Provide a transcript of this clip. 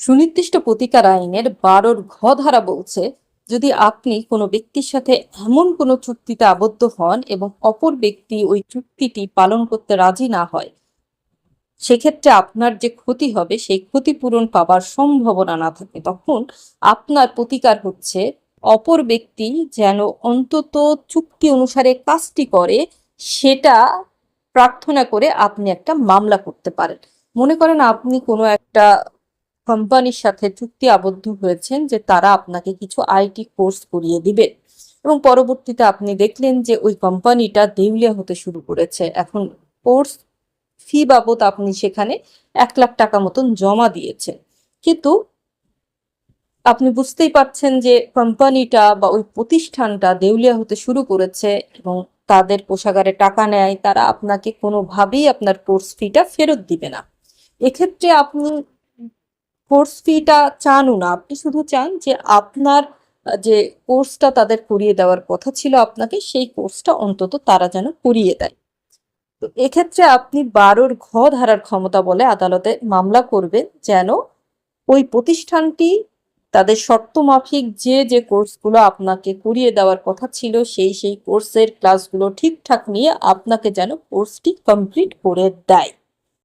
সুনির্দিষ্ট প্রতিকার আইনের বারোর ঘ ধারা বলছে, যদি আপনি কোনো ব্যক্তির সাথে এমন কোনো চুক্তিতে আবদ্ধ হন এবং অপর ব্যক্তি ওই চুক্তিটি পালন করতে রাজি না হয়, সেক্ষেত্রে আপনার যে ক্ষতি হবে সেই ক্ষতিপূরণ পাবার সম্ভাবনা না থাকে। তখন আপনার প্রতিকার হচ্ছে, অপর ব্যক্তি যেন অন্তত চুক্তি অনুসারে কাজটি করে, সেটা প্রার্থনা করে আপনি একটা মামলা করতে পারেন। মনে করেন আপনি কোনো একটা কোম্পানির সাথে চুক্তি আবদ্ধ হয়েছেন যে তারা আপনাকে কিছু আইটি কোর্স করিয়ে দিবে। এবং পরবর্তীতে আপনি দেখলেন যে ওই কোম্পানিটা দেউলিয়া হতে শুরু করেছে। এখন কোর্স ফি বাবদ আপনি সেখানে এক লাখ টাকা মতন জমা দিয়েছেন। কিন্তু আপনি বুঝতেই পারছেন যে কোম্পানিটা বা ওই প্রতিষ্ঠানটা দেউলিয়া হতে শুরু করেছে এবং তাদের কোষাগারে টাকা নেয়, তারা আপনাকে কোনোভাবেই আপনার কোর্স ফিটা ফেরত দিবে না। এক্ষেত্রে আপনি কোর্স ফিটা চানও না। আপনি শুধু চান যে আপনার যে কোর্সটা তাদের করিয়ে দেওয়ার কথা ছিল আপনাকে, সেই কোর্সটা অন্তত তারা যেন করিয়ে দেয়। তো এক্ষেত্রে আপনি বারোর ঘ ধারার ক্ষমতা বলে আদালতে মামলা করবেন যেন ওই প্রতিষ্ঠানটি তাদের শর্ত মাফিক যে যে কোর্সগুলো আপনাকে করিয়ে দেওয়ার কথা ছিল, সেই সেই কোর্সের ক্লাসগুলো ঠিকঠাক নিয়ে আপনাকে যেন কোর্সটি কমপ্লিট করে দেয়।